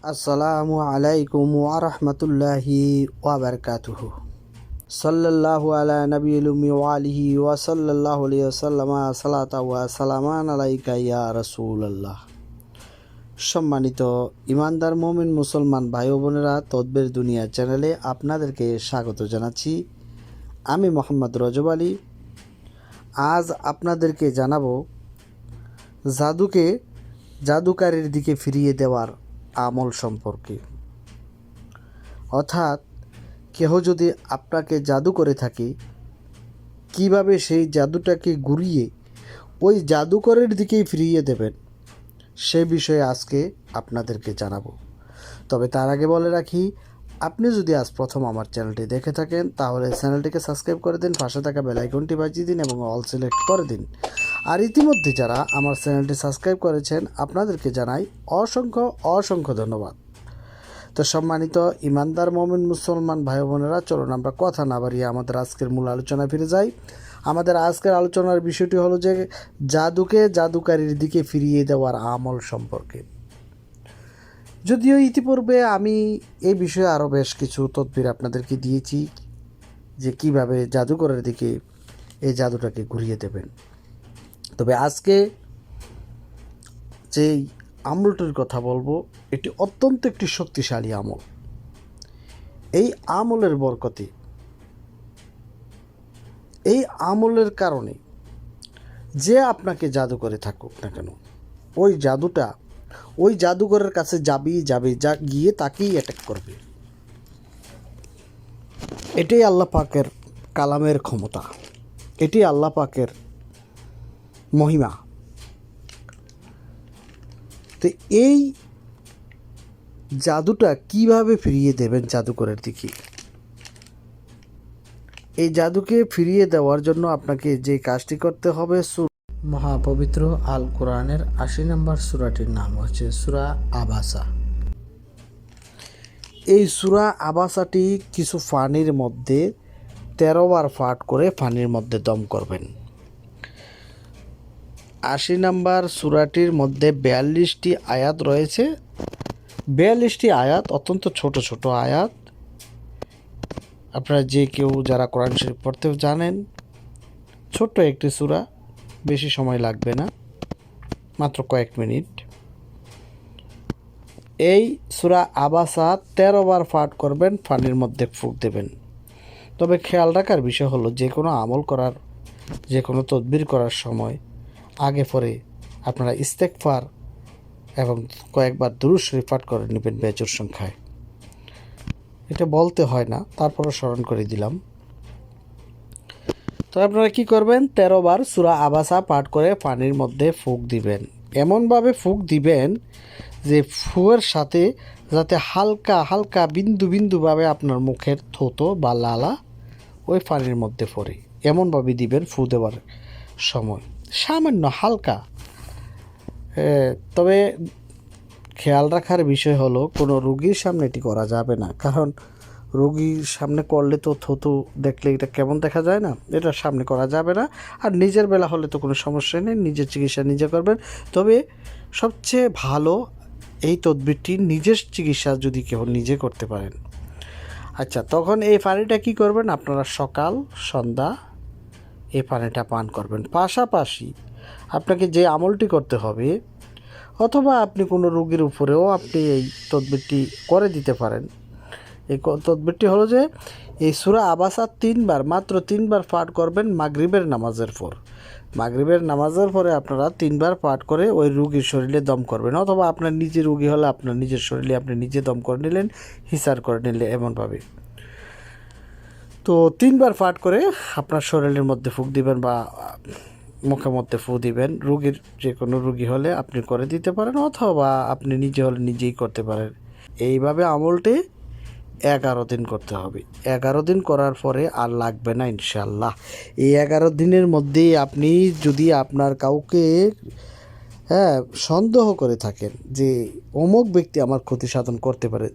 আসসালামু আলাইকুম ওয়ারহমতুল্লাহি ওয়াবারকাতুহু সাল্লাল্লাহু আলা নবীল উম্মি ওয়া আলিহি ওয়া সাল্লাল্লাহু আলাইহি ওয়াসাল্লামা সালাতা ওয়া সালামান আলাইকা ইয়া রাসূলুল্লাহ। সম্মানিত ইমানদার মোমিন মুসলমান ভাই ও বোনেরা, তদবের দুনিয়া চ্যানেলে আপনাদেরকে স্বাগত জানাচ্ছি। আমি মোহাম্মদ রজব আলী। আজ আপনাদেরকে জানাব জাদুকে জাদুকারের দিকে ফিরিয়ে দেওয়ার আমল সম্পর্কে। অর্থাৎ কেহ যদি আপনাকে জাদু করে থাকে, কীভাবে সেই জাদুটাকে ঘুরিয়ে ওই জাদুকরের দিকেই ফিরিয়ে দেবেন, সে বিষয়ে আজকে আপনাদেরকে জানাব। তবে তার আগে বলে রাখি, আপনি যদি আজ প্রথম আমার চ্যানেলটি দেখে থাকেন, তাহলে চ্যানেলটিকে সাবস্ক্রাইব করে দিন, পাশে থাকা বেলাইকনটি বাজিয়ে দিন এবং অল সিলেক্ট করে দিন। আর ইতিমধ্যে যারা আমার চ্যানেলটি সাবস্ক্রাইব করেছেন, আপনাদেরকে জানাই অসংখ্য অসংখ্য ধন্যবাদ। তো সম্মানিত ইমানদার মমিন মুসলমান ভাই বোনেরা চলুন আমরা কথা না বাড়িয়ে আমাদের আজকের মূল আলোচনা ফিরে যাই। আমাদের আজকের আলোচনার বিষয়টি হলো যে, জাদুকে জাদুকারীর দিকে ফিরিয়ে দেওয়ার আমল সম্পর্কে। যদিও ইতিপূর্বে আমি এই বিষয়ে আরও বেশ কিছু তদবির আপনাদেরকে দিয়েছি যে কীভাবে জাদুকরের দিকে এই জাদুটাকে ঘুরিয়ে দেবেন। তবে আজকে যেই আমলটির কথা বলব, এটি অত্যন্ত একটি শক্তিশালী আমল। এই আমলের বরকতে, এই আমলের কারণে যে আপনাকে জাদু করে থাকুক না কেন, ওই জাদুটা, ওই জাদুঘরের কাছে যাবেই যাবে, যা গিয়ে তাকেই অ্যাটাক করবে। এটাই আল্লাহ পাকের কালামের ক্ষমতা। এটি আল্লাহ পাকের মহিমা। তো এই জাদুটা কীভাবে ফিরিয়ে দেবেন জাদুকরের দিকে? এই জাদুকে ফিরিয়ে দেওয়ার জন্য আপনাকে যে কাজটি করতে হবে মহাপবিত্র আল কোরআনের আশি নম্বর সুরাটির নাম হচ্ছে সুরা আবাসা। এই সুরা আবাসাটি কিছু ফানির মধ্যে তেরো বার ফাট করে ফানির মধ্যে দম করবেন। আশি নাম্বার সুরাটির মধ্যে বিয়াল্লিশটি আয়াত রয়েছে। বিয়াল্লিশটি আয়াত অত্যন্ত ছোট ছোট আয়াত। আপনারা যে কেউ যারা কোরআন শরীফ পড়তেও জানেন, ছোট্ট একটি সুরা, বেশি সময় লাগবে না, মাত্র কয়েক মিনিট। এই সুরা আবাসা তেরো বার পাঠ করবেন, পানির মধ্যে ফুক দেবেন। তবে খেয়াল রাখার বিষয় হলো, যে কোনো আমল করার, যে কোনো তদবির করার সময় আগে পরে আপনারা ইস্তেকফার এবং কয়েকবার দুরুশ রিফাট করে নেবেন বেজোর সংখ্যায়। এটা বলতে হয় না, তারপরও স্মরণ করে দিলাম। তো আপনারা কি করবেন? তেরো বার সুরা আবাসা পাঠ করে পানির মধ্যে ফুক দিবেন। এমনভাবে ফুক দিবেন যে ফুয়ের সাথে যাতে হালকা হালকা বিন্দু বিন্দুভাবে আপনার মুখের থোতো বা লালা ওই পানির মধ্যে পড়ে। এমনভাবে দিবেন ফু দেওয়ার সময়। সামান্য হালকা। তবে খেয়াল রাখার বিষয় হলো, কোনো রুগীর সামনে এটি করা যাবে না। কারণ রুগীর সামনে করলে তো থতু দেখলে এটা কেমন দেখা যায় না? এটা সামনে করা যাবে না। আর নিজের বেলা হলে তো কোনো সমস্যা নেই, নিজের চিকিৎসা নিজে করবেন। তবে সবচেয়ে ভালো এই তদবিরটি নিজের চিকিৎসা যদি কেউ নিজে করতে পারেন। আচ্ছা তখন এই পানিটা কি করবেন? আপনারা সকাল, সন্ধ্যা এই পানিটা পান করবেন। পাশাপাশি আপনাকে যে আমলটি করতে হবে, অথবা আপনি কোনো রোগীর উপরেও আপনি এই তদবিরটি করে দিতে পারেন। এই তদবিরটি হলো যে, এই সুরা আবাসা তিনবার, মাত্র তিনবার পাঠ করবেন মাগরিবের নামাজের পর। মাগরিবের নামাজের পরে আপনারা তিনবার পাঠ করে ওই রুগীর শরীরে দম করবেন, অথবা আপনার নিজে রুগী হলে আপনার নিজের শরীরে আপনি নিজে দম করে নিলেন, হিসার করে নিলে এমনভাবে। তো তিনবার পাঠ করে আপনার শরীরের মধ্যে ফুক দিবেন বা মুখের মধ্যে ফু দিবেন। রুগীর যে কোনো রুগী হলে আপনি করে দিতে পারেন অথবা আপনি নিজে হলে নিজেই করতে পারেন। এইভাবে আমলটি এগারো দিন করতে হবে। এগারো দিন করার পরে আর লাগবে না ইনশাল্লাহ এই এগারো দিনের মধ্যেই আপনি যদি আপনার কাউকে হ্যাঁ সন্দেহ করে থাকেন যে অমুক ব্যক্তি আমার ক্ষতি সাধন করতে পারে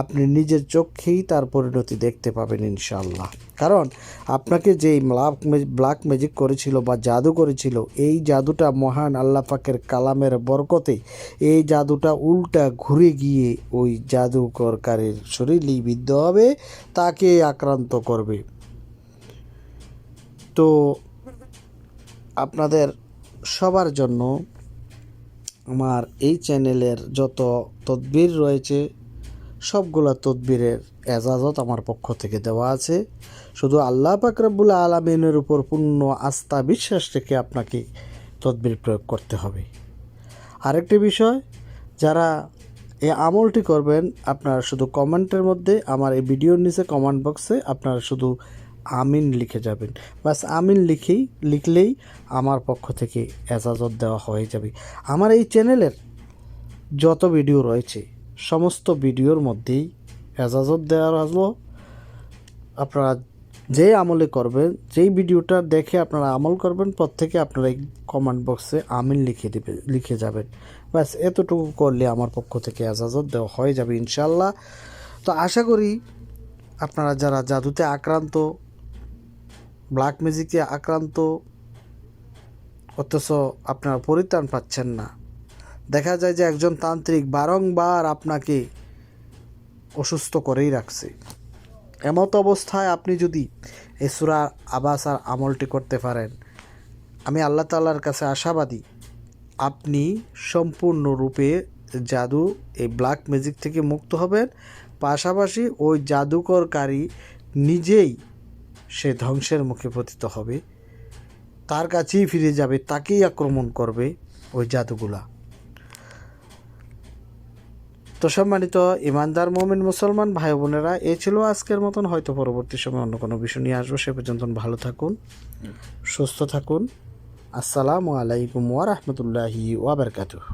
আপনি নিজের চোখেই তার পরিণতি দেখতে পাবেন ইনশাল্লাহ কারণ আপনাকে যেই ব্লাক ব্ল্যাক ম্যাজিক করেছিল বা জাদু করেছিল, এই জাদুটা মহান আল্লাহ পাকের কালামের বরকতে এই জাদুটা উল্টা ঘুরে গিয়ে ওই জাদুকরকারীর শরীরেই বিদ্ধ হবে, তাকে আক্রান্ত করবে। তো আপনাদের সবার জন্য আমার এই চ্যানেলের যত তদবির রয়েছে সবগুলো তদবিরের এজাজত আমার পক্ষ থেকে দেওয়া আছে। শুধু আল্লাহ পাক রব্বুল আলমিনের উপর পূর্ণ আস্থা বিশ্বাস রেখে আপনাকে তদবির প্রয়োগ করতে হবে। আরেকটি বিষয়, যারা এই আমলটি করবেন, আপনারা শুধু কমেন্টের মধ্যে আমার এই ভিডিওর নিচে কমেন্ট বক্সে আপনারা শুধু আমিন লিখে যাবেন। বাস আমিন লিখেই, লিখলেই আমার পক্ষ থেকে এজাজত দেওয়া হয়ে যাবে। আমার এই চ্যানেলের যত ভিডিও রয়েছে সমস্ত ভিডিওর মধ্যেই এজাজত দেওয়া হলো আপনারা যে আমলে করবেন, যেই ভিডিওটা দেখে আপনারা আমল করবেন, প্রত্যেকে আপনারা এই কমেন্ট বক্সে আমিন লিখে দিবে লিখে যাবেন। ব্যাস, এতটুকু করলে আমার পক্ষ থেকে এজাজত দেওয়া হয়ে যাবে ইনশাল্লাহ তো আশা করি আপনারা যারা জাদুতে আক্রান্ত ব্ল্যাক ম্যাজিকে আক্রান্ত, অথচ আপনারা পরিত্রাণ পাচ্ছেন না দেখা যায় যে একজন তান্ত্রিক বারংবার আপনাকে অসুস্থ করেই রাখছে। এমত অবস্থায় আপনি যদি এই সুরা আবাসার আমলটি করতে পারেন, আমি আল্লাহ তাল্লার কাছে আশাবাদী, আপনি সম্পূর্ণরূপে জাদু, এই ব্ল্যাক ম্যাজিক থেকে মুক্ত হবেন। পাশাপাশি ওই জাদুকরকারী নিজেই সে ধ্বংসের মুখে পতিত হবে। তার কাছেই ফিরে যাবে, তাকেই আক্রমণ করবে ওই জাদুগুলা। তো সম্মানিত ইমানদার মোমিন মুসলমান ভাই বোনেরা, এ ছিল আজকের মতন। হয়তো পরবর্তী সময় অন্য কোনো বিষয় নিয়ে আসব। সে পর্যন্ত ভালো থাকুন, সুস্থ থাকুন। আসসালামু আলাইকুম ওয়া রাহমাতুল্লাহি ওয়া বারাকাতুহু।